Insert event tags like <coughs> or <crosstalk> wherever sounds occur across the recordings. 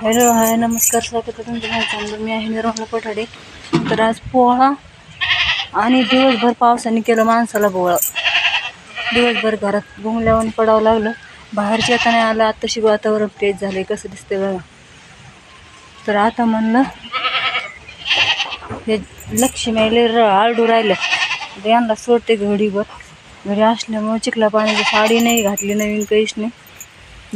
Hello hi नमस्कार स्वागत आहे तुमचं माझ्या चॅनल मी आहे निर्मला पठाडे तर आज पोहा आणि दिवसभर पावसाने केलं माणसाला बोळा. दिवसभर घरात गुंगल्यावर पडावं लागलं. बाहेरच्या येता नाही आलं आत्ताशी वातावरण तेज झालं कसं दिसतंय बघा. तर आता म्हणलं हे लक्ष्मी लय आरडू राहिलं. यांना सोडते घडीभर. घरी असल्यामुळे चिखला पाण्याची साडी नाही घातली नवीन काहीच नाही.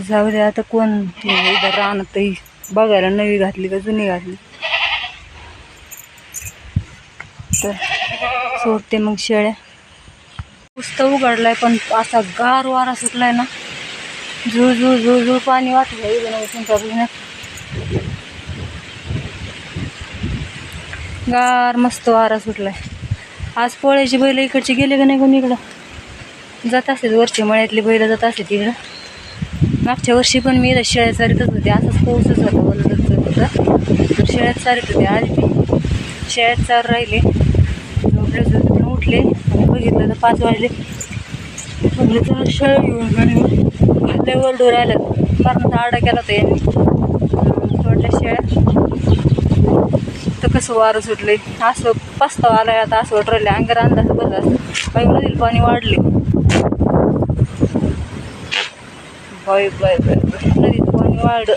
जाऊ दे आता कोण राहणार तरी बघायला नवी घातली का जुनी घातली? तर सोडते मग शेळ्या. पुस्तक उघडलाय पण असा गार वारा सुटलाय ना. झुळ झुळ झुळ झुळ पाणी वाटलं आहे गार मस्त वारा सुटलाय. आज पोळ्याची बैल इकडचे गेले का नाही कोणी इकडं? जात असेल वरचे मळ्यातली बैल जात असते तिकडं. मागच्या वर्षी पण मी इथं चारितच होते. असंच पाऊसच होता वलदच होतं. तर शेळ्यात चारित होते. आज मी शेळ्यात चार राहिले. झोपले पण उठले. आणि बघितलं तर पाच वाजले. म्हटलं तर शेळ घेऊन आणि लय वरडू राहिलं मरणाचा आडा केला होता यांनी. सोडल्या शेळ्या. तर कसं वारं सुटले असं पस्तावा आलाय. आता असं वाटलं राहिले अंगार अंदाज बघ असं बाई पाणी वाढले. होय बाय बाय बाय नदीत पाणी वाढलं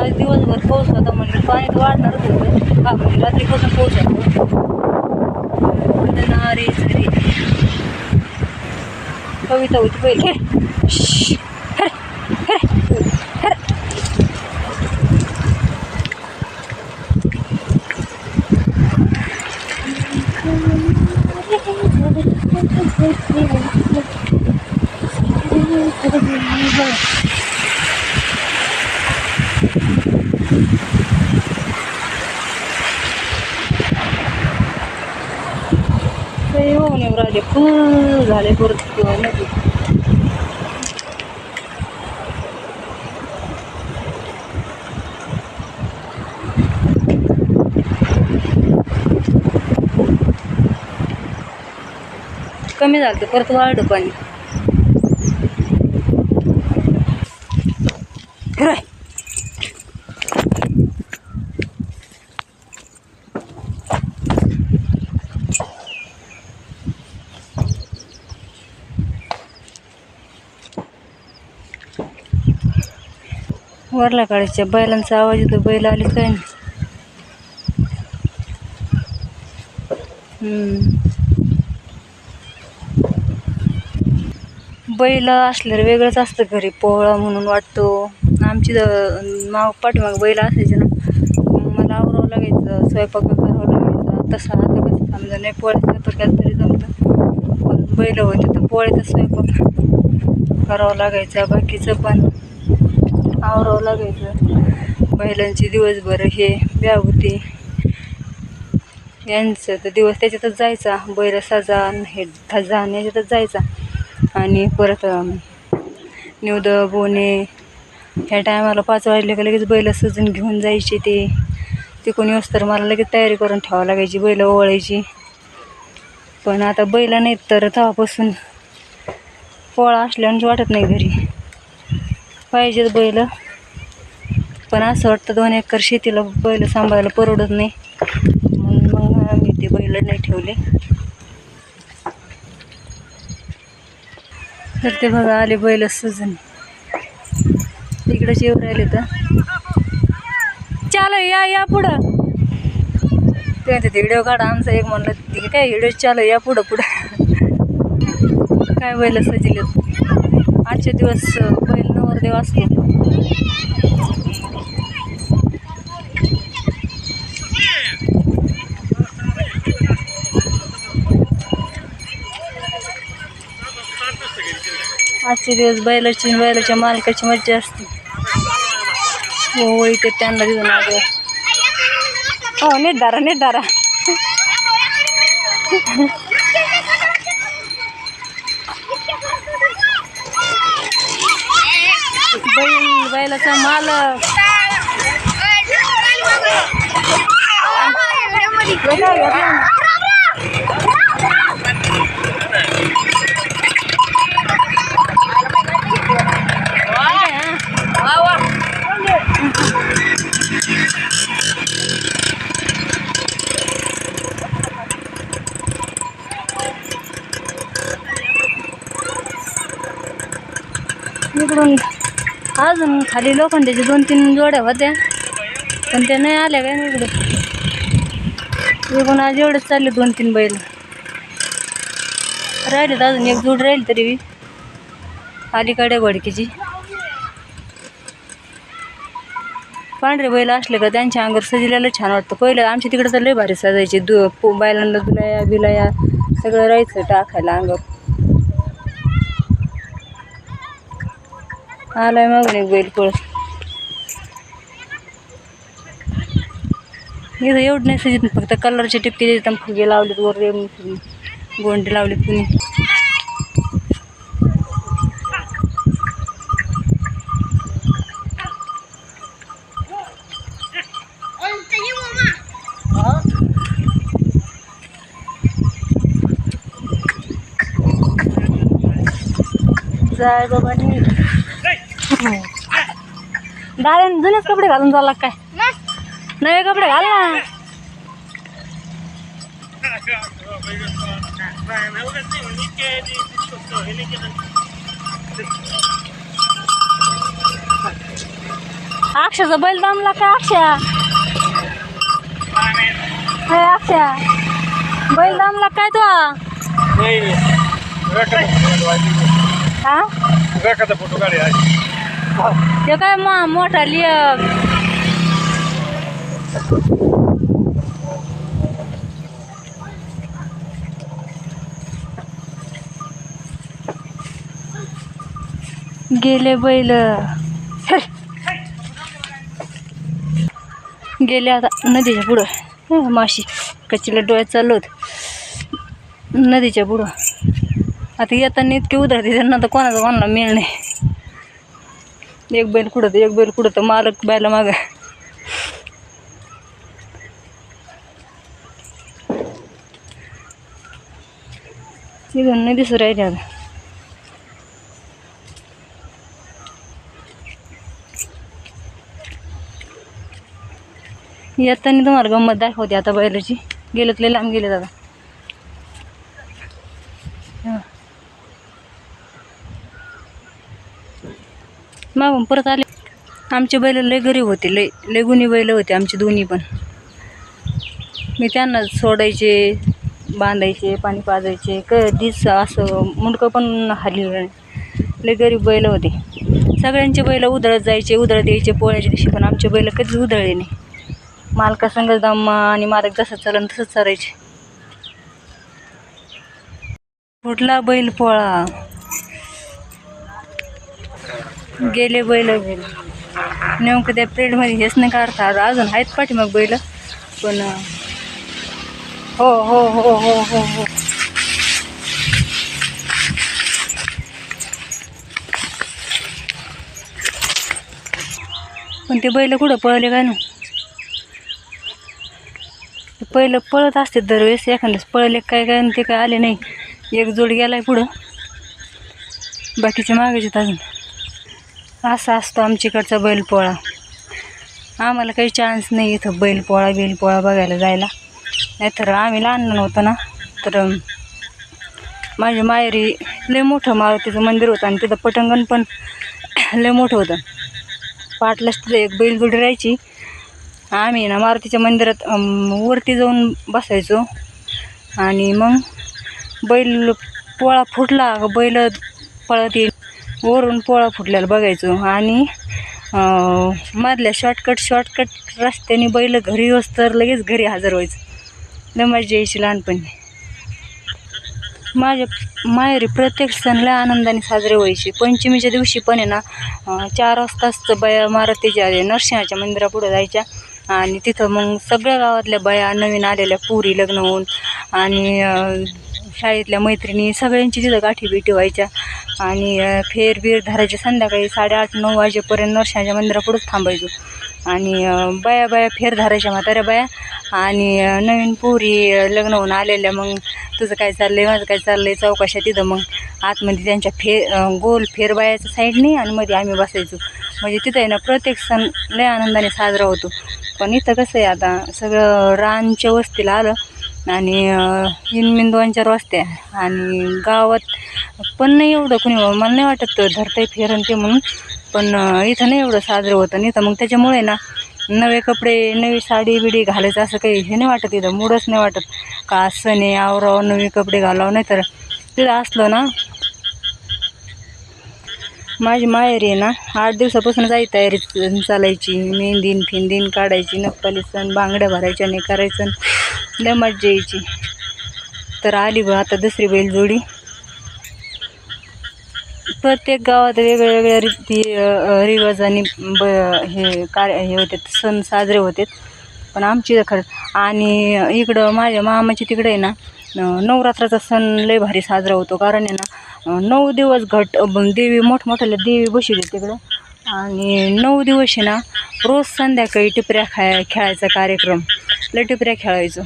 आज दिवसभर पाऊस होता म्हणजे पाणी तर वाढणारच होतं. हा म्हणजे रात्रीपासून पाऊस होता. नारे कविता होती पहिले श्श्श. हरे, हरे, हरे. ते येऊन येऊ राहिले फुल झाले परत कमी झालं परत वाढलं पाणी. वरला काढायच्या बैलांचा आवाज येतो बैल आले काय नाही. बैल असल्यावर वेगळंच असतं घरी पोहळा म्हणून वाटतो. आमची माव पाठीमाग बैल असायचे ना मला आवरावं लागायचं स्वयंपाक करावं लागायचा. तसा आता कसं समजा नाही पोळ्याचा स्वयंपाक केला तरी जमतं. पण बैल होते तर पोळ्याचा स्वयंपाक करावं लागायचा बाकीचं पण आवरावं लागायचं. बैलांची दिवसभर हे ब्याव यांचं तर दिवस त्याच्यातच जायचा बैल सजान हे धजान याच्यातच जायचा. आणि परत निवद बोने ह्या टायमाला पाच वाजले का लगेच बैल सजून घेऊन जायचे ते. तिकून येऊस तर मला लगेच तयारी करून ठेवावं लागायची बैल ओवाळायची. पण आता बैल नाहीत तर तेव्हापासून पोळा असल्यानंच वाटत नाही घरी. पाहिजेत बैल. पण असं वाटतं दोन एकर शेतीला बैल सांभाळायला परवडत नाही. म्हणून मग आम्ही ते बैल नाही ठेवले. तर ते बघा आले बैल सजून. इकडंच येऊ राहिले तर. चाल या या पुढं. ते म्हणते ते व्हिडिओ काढा आमचा एक म्हणलं ते काय व्हिडिओ चालू या पुढं पुढं. काय बैल सजिले आजचे दिवस बैल नवरदेव असले. आजचे दिवस बैलाची बैलाच्या मालकाची मज्जा असते. हो ते त्यांना दिसून आग हो नीट दारा नीट दारा बैल बैलाचा मालक. मग अजून खाली लोखंडाच्या दोन तीन जोड्या होत्या. पण त्या नाही आल्या काय नाही इकडं इकडून आज एवढंच चालले दोन तीन बैल. राहिलेत अजून एक जोड राहील तरी बी. अलीकडे घोडकीची. पांढरे बैल असले का त्यांच्या अंगावर सजलेलं छान वाटतं. पहिलं आमच्या तिकडे तर लय भारी सजायचे. दु बैलांना दुलाया बिलाया सगळं राहायचं टाकायला अंगावर. आलाय मागून एक बैल पळत इथं एवढं नाही सजित फक्त कलरचे टिपके देतात फुगे लावलेत वर गोंडे लावलेत कुणी. जाय बाबा दादा जुनेच कपडे घालून चालला काय नवे कपडे घाल ना अक्षाचा बैल दमला काय अक्षा अक्षा बैल दमला काय तो हा फोटो काढ ते काय मा मोठा लिय गेले बैल. गेले आता नदीच्या पुढं. माशी कचीला डोळ्यात चाललो होत. नदीच्या पुढं. आता येताना इतके उधार त्यांना तर कोणाचा कोणाला मिळणे एक बैल कुठं तर एक बैल कुठं तर मालक बायला माग. तिथून नाही दिसू राहिले आता. येताना तुम्हाला गंमत दाखवते आता बैलाची. गेलेत लय लांब गेले दादा मागून परत आले. आमचे बैल लय गरीब होते लय लय गुणी बैल होते आमचे दोन्ही पण. मी त्यांना सोडायचे बांधायचे पाणी पाजायचे कधीच असं मुंडकं पण हल्ली लय गरीब बैल होते. सगळ्यांचे बैल उधळत जायचे उधळत यायचे पोळ्याच्या दिवशी पण आमचे बैल कधीच उधळले नाही. मालका संगत दम्मा आणि मालक जसं चालन तसंच चालायचे. कुठला बैल पोळा. गेले बैल बैल. नेमकं त्या पिरियडमध्ये हेच नाही काढता अजून आहेत पाठीमाग बैल पण हो हो हो हो हो हो. पण ते बैल कुठं पळले काय ना पहिलं पळत असते दरवेळेस एखाद्यास पळले काय काय ते काय आले नाही. एक जोड गेलाय पुढं. बाकीचे मागायचे अजून. असा असतो आमच्याकडचा बैलपोळा. आम्हाला काही चान्स नाही इथं बैलपोळा बैलपोळा बघायला जायला. नाहीतर आम्ही लहान नव्हतो ना तर माझी माझ्या माहेरी लय मोठं मारुतीचं मंदिर होतं आणि तिथं पटंगण पण <coughs> लय मोठं होतं. पाटलाच तिथं एक बैलजोडी राहायची. आम्ही ना मारुतीच्या मंदिरात वरती जाऊन बसायचो. आणि मग बैल पोळा फुटला बैल पळत येईल. वरून पोळा फुटलेला बघायचो. आणि मधल्या शॉर्टकट शॉर्टकट रस्त्याने बैल घरी येऊस तर लगेच घरी हजर व्हायचं. नमाज मजा यायची लहानपणी. माझ्या माहेरी प्रत्येक सण लय आनंदाने साजरे व्हायचे. पंचमीच्या दिवशी पण आहे ना चार वाजताच बया मारुतीच्या नरसिंहाच्या मंदिरापुढे जायच्या. आणि तिथं मग सगळ्या गावातल्या बया नवीन आलेल्या पुरी लग्न होऊन आणि शाळेतल्या मैत्रिणी सगळ्यांची तिथं गाठी भेटी व्हायच्या. आणि फेरबीर फेर धरायचे संध्याकाळी साडेआठ नऊ वाजेपर्यंत नरशाच्या मंदिरापुढंच थांबायचो. आणि बाया बाया फेर धरायच्या म्हाताऱ्या बाया आणि नवीन पोरी लग्न होऊन आलेल्या. मग तुझं काय चाललंय? माझं काय चाललंय? चौकाशा तिथं. मग आतमध्ये त्यांच्या फे गोल फेर बायाच्या साईडने आणि मध्ये आम्ही बसायचो. म्हणजे तिथं आहे ना प्रत्येक सण लय आनंदाने साजरा होतो. पण इथं कसं आहे आता सगळं रानच्या वस्तीला आलं आणि इनमिन दोन चार वाजत्या आणि गावात पण नाही एवढं कुणी मला नाही वाटत धरतंय फिरण ते म्हणून पण इथं नाही एवढं साजरं होतं. नाही तर मग त्याच्यामुळे ना नवे कपडे नवी साडी बिडी घालायचं असं काही हे नाही वाटत इथं मूडच नाही वाटत. का असं नाही आवराव नवे कपडे घालावं नाही तर तिथं असलं ना माझी माहेरी आहे ना आठ दिवसापासून जाई तयारी चालायची मेहंदीन फिंदीन काढायची नप्पाली सण बांगड्या भरायच्या नाही करायचं. लय मज्जा यायची. तर आली बघ आता दुसरी बैलजोडी प्रत्येक गावात वेगळ्या वेगळ्या रीती रिवाज रिवाजाने ब हे कार्य हे होते सण साजरे होते पण आमची खरं खरंच आणि इकडं माझ्या मामाची तिकडे आहे ना नवरात्राचा सण लय भारी साजरा होतो. कारण आहे ना नऊ दिवस घट देवी मोठमोठ्याला देवी बसली तिकडं. आणि नऊ दिवस आहे ना रोज संध्याकाळी टिपऱ्या खाय खेळायचा कार्यक्रम. लय टिपऱ्या खेळायचो.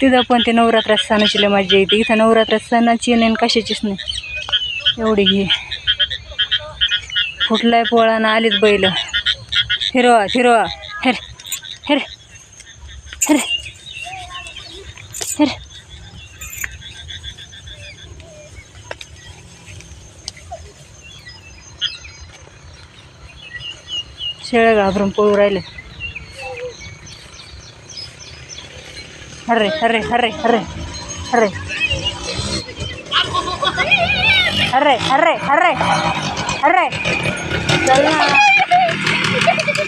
तिथं पण ते नवरात्रात सणाची लय मजा येते. इथं नवरात्रात सणाची नाही कशाचीच नाही. एवढी ही. कुठलाय पोळानं आलीच बैल. हिरवा हिरवा. हेर हेर हेर हेर. शेळ्या घाबरून पळू राहिले. हर्रे हर्रे हर्रे हर्रे हर्रे हर्रे हर्रे हर्रे हर्रे चल ना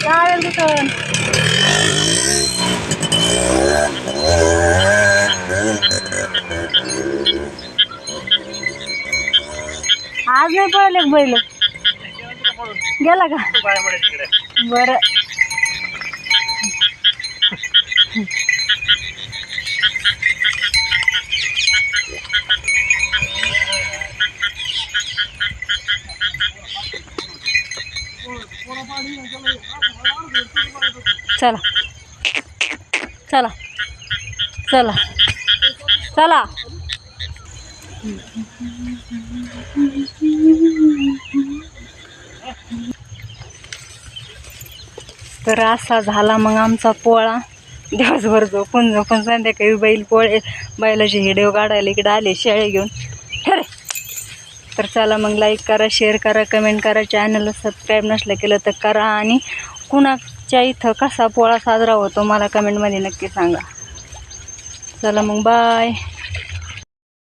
चालेल तिथून आज नाही पळले बैल? गेला का? बरं. चला. चला. चला. चला. तर असा झाला मग आमचा पोळा. दिवसभर झोपून झोपून संध्याकाळी बैल पोळे बैलाचे हिडिओ काढायला इकडे आले शेळे घेऊन. ठरे. तर चला मग लाईक करा शेअर करा कमेंट करा. चॅनलला सबस्क्राईब नसलं केलं तर करा आणि च्या इथं कसा पोळा साजरा होतो मला कमेंटमध्ये नक्की सांगा. चला मग बाय